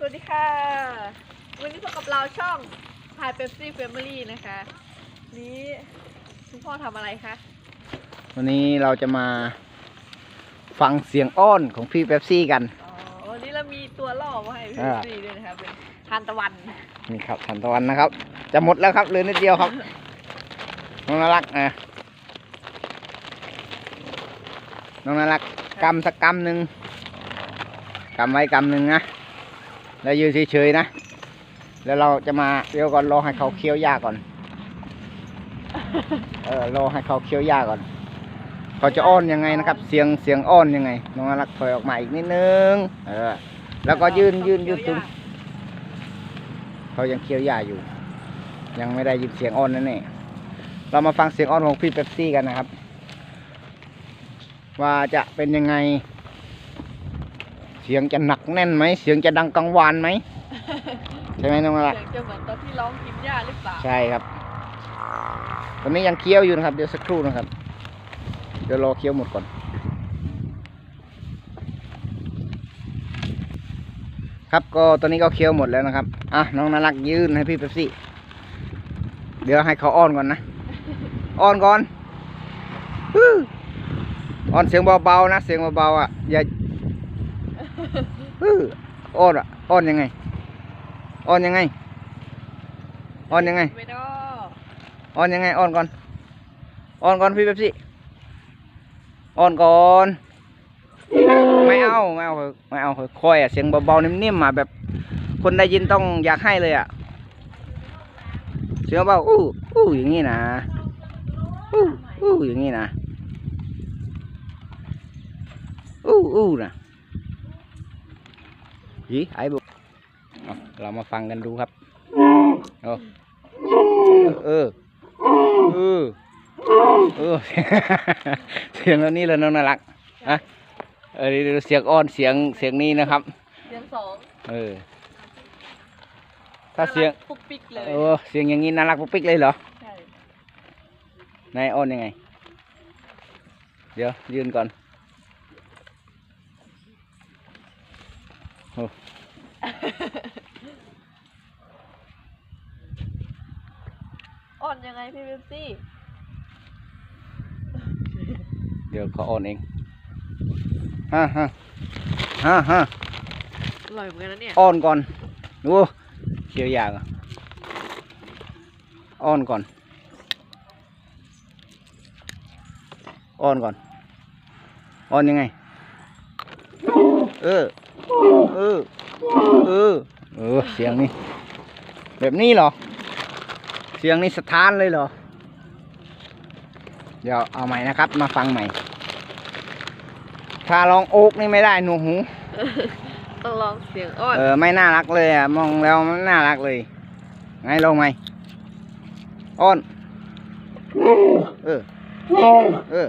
สวัสดีค่ะ วันนี้พบกับเราช่องพายเ e ปซี่เฟมิลี่นะคะ นี้คุณพ่อทำอะไรคะวันนี้เราจะมาฟังเสียงอ้อนของพี่เป๊ปซี่กัน อ๋อวันนี้เรามีตัวล่อมาให้พี่อ่าเป๊ปซี่ด้วยนะคะเป็นทานตะวันนี่ครับทันตะวันนะครับ จะหมดแล้วครับเหลือนิดเดียวครับน้องน่ารักนะน้องน่ารักกำสักกำหนึ่งกำไว้กำหนึ่งนะ แล้วยืนเฉยๆนะ แล้วเราจะมาเดี๋ยวก่อนรอให้เขาเคี้ยวหญ้าก่อน เออรอให้เขาเคี้ยวหญ้าก่อน เขาจะอ้อนยังไงนะครับ เสียงเสียงอ้อนยังไง น้องน่ารักถอยออกมาอีกนิดนึง เออ แล้วก็ยืนยืนยืนตรงเขายังเคี้ยวหญ้าอยู่ ยังไม่ได้ยินเสียงอ้อนนั่นเองเรามาฟังเสียงอ้อนของพี่เป๊ปซี่กันนะครับ ว่าจะเป็นยังไงเสียงจะหนักแน่นไหม เสียงจะดังกังวานไหม ใช่ไหมน้องละเสียงจะเหมือนตอนที่ร้องกินหญ้าหรือเปล่า ใช่ครับ ตอนนี้ยังเคี้ยวอยู่นะครับ เดี๋ยวสักครู่นะครับ เดี๋ยวรอเคี้ยวหมดก่อน ครับก็ตอนนี้ก็เคี้ยวหมดแล้วนะครับ อะน้องน่ารักยืนให้พี่เป๊ปซี่ เดี๋ยวให้เขาอ้อนก่อนนะ อ้อนก่อนฮึ่มอ้อนเสียงเบาๆนะ เสียงเบาๆอะ อย่าฮึ่ม อ้อนอะอ้อนยังไงอ้อนยังไงอ้อนยังไงไม่ได้อ้อนยังไงอ้อนก่อนอ้อนก่อนพี่เป๊ปซี่อ้อนก่อนไม่เอาไม่เอาเถอะไม่เอาเถอะคอยอะเสียงเบาๆนิ่มๆมาแบบ คนได้ยินต้องอยากให้เลยอะเสียงเบาอู้อู้อย่างงี้นะอู้อู้อย่างงี้นะอู้อู้นะ ยีไอ้บุเอาเรามาฟังกันดูครับเอาเออเออเออเสียงแบบนี้เลยน้องน่ารักอะเออเดี๋ยวเสียงอ้อนเสียงเสียงนี้นะครับ เสียงสองเออถ้าเสียงน่รักปุ๊กปิ๊กเลยเออเสียงอย่างนี้น่ารักปุ๊กปิ๊กเลยเหรอใช่นายอ้อนยังไง เดี๋ยวยืนก่อน อ้อ่อนยังไงพี่เป๊ปซี่ เดี๋ยวเขาอ้อนเองฮ่าฮ่าฮ่าฮ่าอร่อยเหมือนกันนะเนี่ยอ้อนก่อน ดูเคี้ยวยากอะอ้อนก่อนอ้อนก่อนอ้อนยังไง เออ เออ เออ เออ เสียงนี้แบบนี้เหรอ เสียงนี้สถานเลยเหรอ เดี๋ยวเอาใหม่นะครับ มาฟังใหม่ ถ้าลองโอ๊กนี่ไม่ได้หนูหูต้องลองเสียงอ่อนเออไม่น่ารักเลยอะมองแล้วไม่น่ารักเลย ไงลงไหมอ้อนเออเออ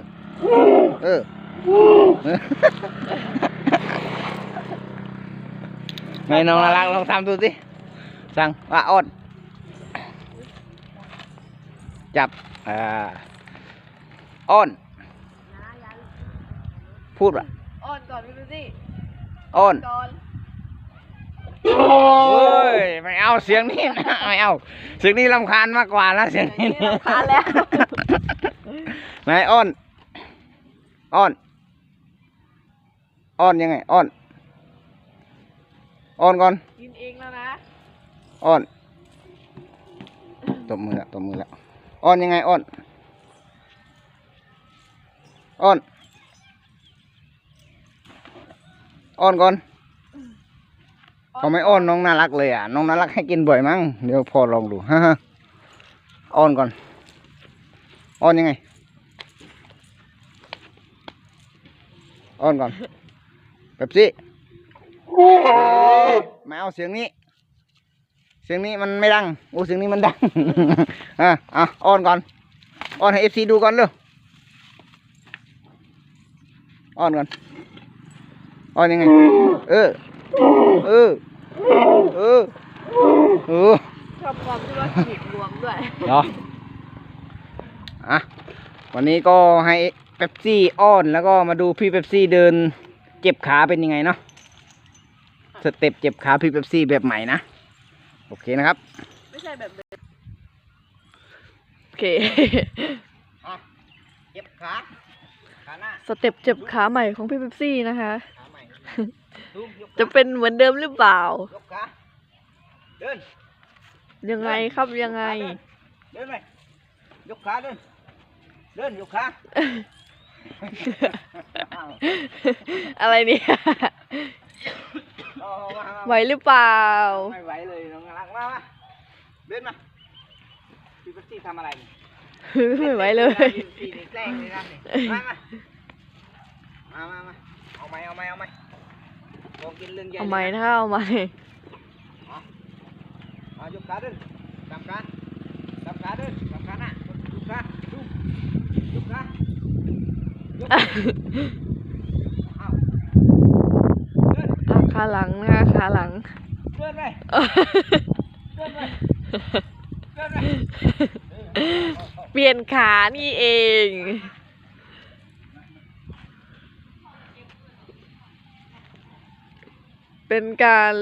เออ ไงน้องน่ารักลองทำดูสิ สั่งว่าอ้อนจับ อ่า อ้อน พูดว่ะอ่อนก่อนพี่เป๊ปซี่อ้อนก่อนเฮ้ยไม่เอาเสียงนี้นะไม่เอา เสียงนี้ลำคาญมากกว่านะเสียงนี้เสียงนี้รำคาญแล้วไหนายอ้อนอ้อนอ้อนยังไงอ้อน อ้อนก่อน กินเองแล้วนะ อ้อนตบมือแล้วตบมือแล้วอ้อนยังไงอ้อนอ้อนอ้อนก่อนเขาไม่อ้อนน้องน่ารักเลยอะ น้องน่ารักให้กินบ่อยมั้ง เดี๋ยวพอลองดูฮะฮะอ้อนก่อน อ้อนยังไง อ้อนก่อนแบบสิ ไม่เอาเสียงนี้ เสียงนี้มันไม่ดัง โอ้เสียงนี้มันดัง อะอะอ้อนก่อนอ้อนให้เอฟซีดูก่อนเร็วอ้อนก่อนอ้อนยังไง เออ เออ เออ เออชอบความที่ว่าขีดรวมด้วยเหรออะวันนี้ก็ให้เป๊ปซี่อ้อนแล้วก็มาดูพี่เป๊ปซี่เดินเจ็บขาเป็นยังไงเนาะค่ะ สเต็ปเจ็บขาพี่เบปซี่แบบใหม่นะ โอเคนะครับ ไม่ใช่แบบเดโอเคเจ็บขา ขาหน้า สเต็ปเจ็บขาใหม่ของพี่เบปซี่นะคะจะเป็นเหมือนเดิมหรือเปล่ายังไงครับยังไง เดินไปยกขาเดิน เดินยกขา อะไรเนี่ย ไหวหรือเปล่า ไม่ไหวเลยน้องรักมามาเบนมาพี่พัตตี้ทำอะไรนี่ไม่ไหวเลยสีนี่แกล้งเลยนะนี่มามามามาเอาไหมเอาไหมเอาไหมลองกินเรื่องใหญ่เอาไหมนะเอาไหมมายกขาดึงดับขาดับขาดึงดับขาหน้ายกขายุกขายกขายก ขาหลังนะคะขาหลังเพื่อนไปเพื่อนไปเพื่อนไปเปลี่ยนขานี่เองเป็นการ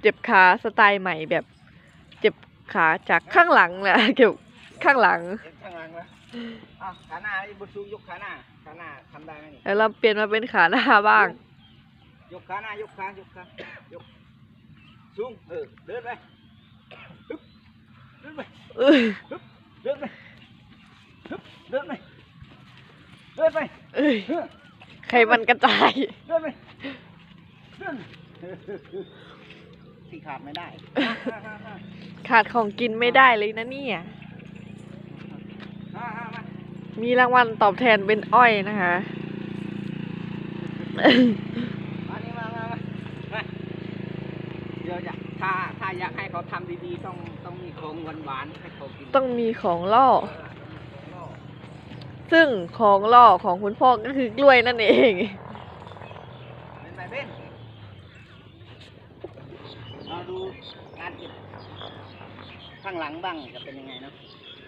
เจ็บขาสไตล์ใหม่แบบ เจ็บขาจากข้างหลังแหละเกี่ยวข้างหลังข้างหลังน้าบุกซุยกขาหน้าขาหน้าทำได้ไหมแล้วเราเปลี่ยนมาเป็นขาหน้าบ้าง ยกขาหน้ายกขายกขายกสูงเออเดินไปเดินไปเดินไปเดินไปเดินไปเอ้ยใครมันกระจายเดินไปเดินที่ขาดไม่ได้ขาดของกินไม่ได้เลยนะเนี่ยมีรางวัลตอบแทนเป็นอ้อยนะคะ ขาทำดีๆต้องต้องมีของหวานๆให้เขากินต้องมีของล่อ ซึ่งของล่อของคุณพ่อก็คือกล้วยนั่นเองเป็นไงเบ้นเาดูการเก็บข้างหลังบ้างจะเป็นยังไงนะ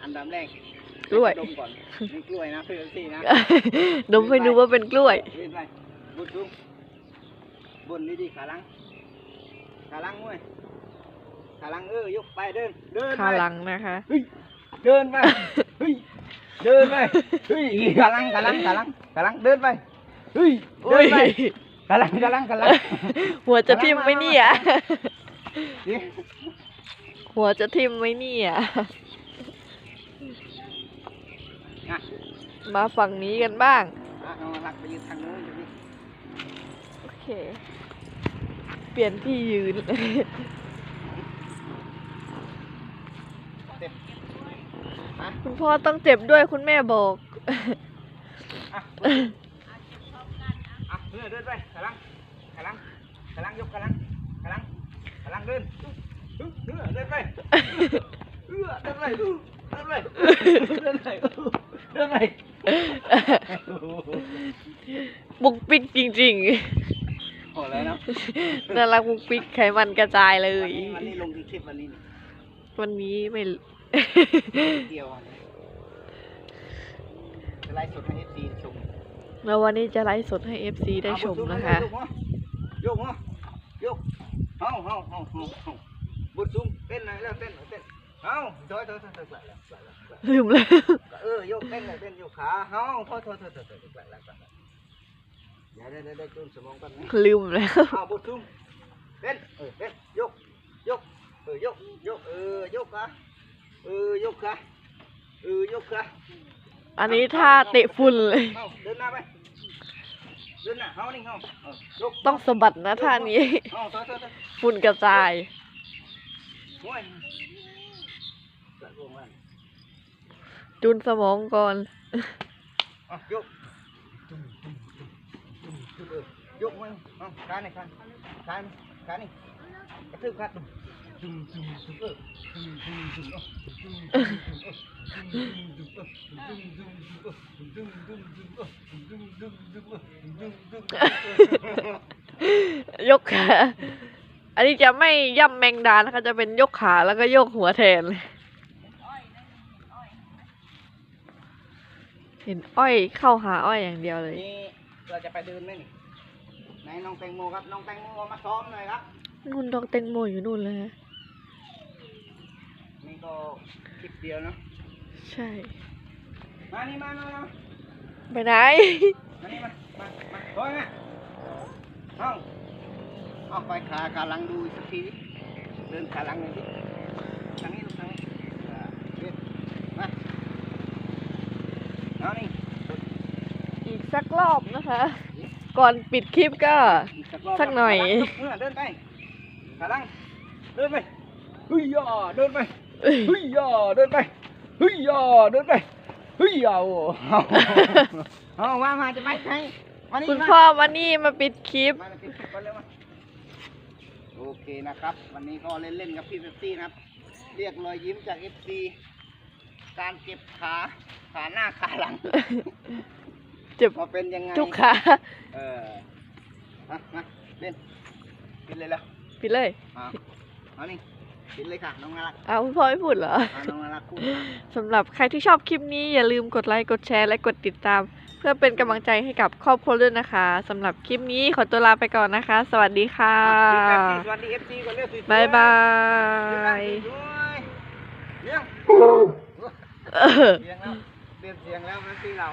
อันดับแรกกล้วยดมก่อนกล้วยนะเพื่อนสี่นะดมให้ดูว่าเป็นกล้วยบนนี่ดีขาลังขาลังมุ้ย ขาลังเออยกไปเดิน เดินขาไปลังนะคะเดินไปเฮ้ยเดินไปเฮ้ยขาลังขาลังขาลังขาลังเดินไปเฮ้ยเดินไปขาลังขาลังขาลังหัวจะทิ่มไหมเนี่ยหัวจะทิมไหมเนี่ยมาฝั่งนี้กันบ้างโอเค เปลี่ยนที่ยืน พ่อต้องเจ็บด้วยคุณแม่บอกอะเดินเดินไปกำลังกำลังกำลังยกกำลังกำลังกำลังเดินเดินไปเดินไปเดินไปเดินไปเดินไปบุกปิกจริงๆโอ้แล้วนะน่ารักบุกปิกไขมันกระจายเลย วันนี้ลงคลิปวันนี้ วันนี้ไม่เดี่ยว จะไล่สดให้เอฟซีชมแล้ววันนี้จะไลฟ์สดให้เอฟซีได้ชมนะคะ โยกมาโยกเฮาเฮาเฮ้าเฮาเฮาบุดซุ้มเต้นไหนแล้วเต้นเต้นเฮาถอยถอยถอยถอยกลับแล้วกลับแล้วกลับแล้วลืมแล้วเออโยกเต้นเลยเต้นโยกขาเฮ้าถอยถอยถอยถอยถอยกลับแล้วกลับแล้วอย่าได้ได้ได้ตุ้มสมองกันนะลืมแล้วเฮ้าบุดซุ้มเต้นเออเต้นโยกโยกเออโยกโยกเออโยกขาเออโยกขาเออโยกขา อันนี้ท่าเตะฝุ่นเลย เข้กต้องสะบัดนะท่านี้ฝุ่นกระจายจุนสมองก่อน อ่ยกตุ้มตุ้เอยกาเอาขานี่ขาขานี่ขานี่กระทือขาตุ้ ยกขา อันนี้จะไม่ย่ำแมงดานะคะ จะเป็นยกขาแล้วก็ยกหัวแทนเห็นอ้อยเข้าหาอ้อยอย่างเดียวเลย นี่เราจะไปเดินไหมไหนน้องแตงโมครับ น้องแตงโมมาซ้อมหน่ยครับนู่นน้องแตงโมอยู่นู่นเลย ก็คลิปเดียวเนาะใช่ มานี่มามามาไปไหน มานี่มามามาโอ้ยแม่เอาเอาไปขาขาหลังดูอีกสักทีดิเดินขาหลังหน่อยดิทางนี้ลูกทางนี้อ่าเดินมาเอานี่อีกสักรอบนะคะ ก่อนปิดคลิปก็ อีกสักรอบสักหน่อยเออเดินไปขาหลังเดินไปเฮ้ยย่อเดินไป เอ้ยเฮ้ยย่อเดินไปเฮ้ยย่อเดินไปเฮ้ยอโอ้เอาเอามามาจะไปไหนมานี่คุณมาพ่อมานี่มาปิดคลิป มาปิดคลิปก่อนเร็วมาโอเคนะครับ วันนี้ก็เล่นๆกับพี่เบปซี่นะครับ เรียกรอยยิ้มจากเอฟซีการเก็บขาขาหน้าขาหลังเจ็บมาเป็นยังไงทุกขาเออมามาเล่นกินเลยแล้วปิดเลยเอาเอานี่ กินเลยค่ะน้องน่ารักเอาคุณพ่อไม่พูดเหรอ เอาน้องน่ารักพูดมาสำหรับใครที่ชอบคลิปนี้อย่าลืมกดไลค์กดแชร์และกดติดตาม เพื่อเป็นกำลังใจให้กับครอบครัวด้วยนะคะสำหรับคลิปนี้ขอตัวลาไปก่อนนะคะ สวัสดีค่ะ สวัสดีเอฟซีก่อนเร็วสวยๆบายบาเลี้ยงเออเลี้ยงแล้วเปลี่ยนเสียงแล้วเอฟซีเรา